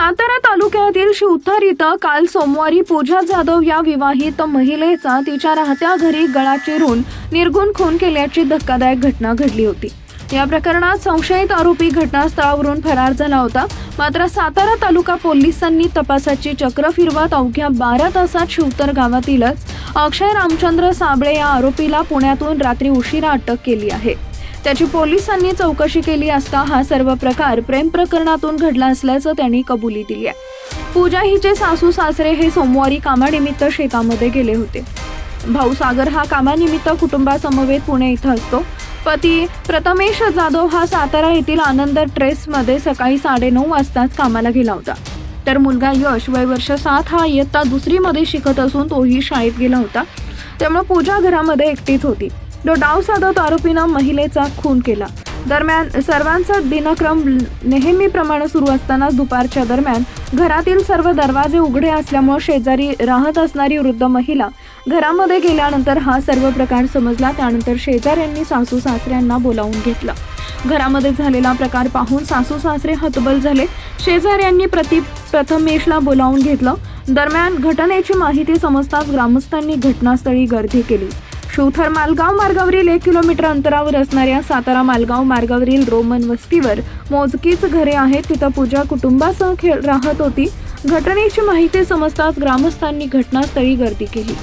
सातारा तालुक्यातील शिवथर इथं काल सोमवारी पूजा जाधव या विवाहित महिलेचा तिच्या राहत्या घरी गळा चिरून निर्गुण खून केल्याची धक्कादायक घटना घडली होती. या प्रकरणात संशयित आरोपी घटनास्थळावरून फरार झाला होता. मात्र सातारा तालुका पोलिसांनी तपासाची चक्र फिरवत अवघ्या बारा तासात शिवतर गावातीलच अक्षय रामचंद्र साबळे या आरोपीला पुण्यातून रात्री उशिरा अटक केली आहे. त्याची पोलिसांनी चौकशी केली असता हा सर्व प्रकार प्रेम प्रकरणातून घडला असल्याचं त्यांनी कबुली दिली आहे. पूजा हिचे सासू सासरे हे सोमवारी कामानिमित्त शेतामध्ये गेले होते. भाऊ सागर हा कामानिमित्त कुटुंबासमवेत पुणे इथं असतो. पती प्रथमेश जाधव हा सातारा येथील आनंद ट्रेसमध्ये सकाळी साडेनऊ वाजताच कामाला गेला होता. तर मुलगा यश वय वर्ष सात हा इयत्ता दुसरीमध्ये शिकत असून तोही शाळेत गेला होता. त्यामुळे पूजा घरामध्ये एकटीच होती. जो डाव साधत आरोपीनं महिलेचा खून केला. दरम्यान सर्वांचा दिनक्रम नेहमीप्रमाणे सुरू असताना दुपारच्या दरम्यान घरातील सर्व दरवाजे उघडे असल्यामुळे शेजारी राहत असणारी वृद्ध महिला घरामध्ये गेल्यानंतर हा सर्व प्रकार समजला. त्यानंतर शेजाऱ्यांनी सासू सासऱ्यांना बोलावून घेतलं. घरामध्ये झालेला प्रकार पाहून सासू सासरे हतबल झाले. शेजाऱ्यांनी प्रति प्रथमेशला बोलावून घेतलं. दरम्यान घटनेची माहिती समजताच ग्रामस्थांनी घटनास्थळी गर्दी केली. शिवथर मालगाव मार्गावरील एक किलोमीटर अंतरावर असणाऱ्या सातारा मालगाव मार्गावरील रोमन वस्तीवर मोजकीच घरे आहेत. तिथं पूजा कुटुंबासह खेळ राहत होती. घटनेची माहिती समजताच ग्रामस्थांनी घटनास्थळी गर्दी केली.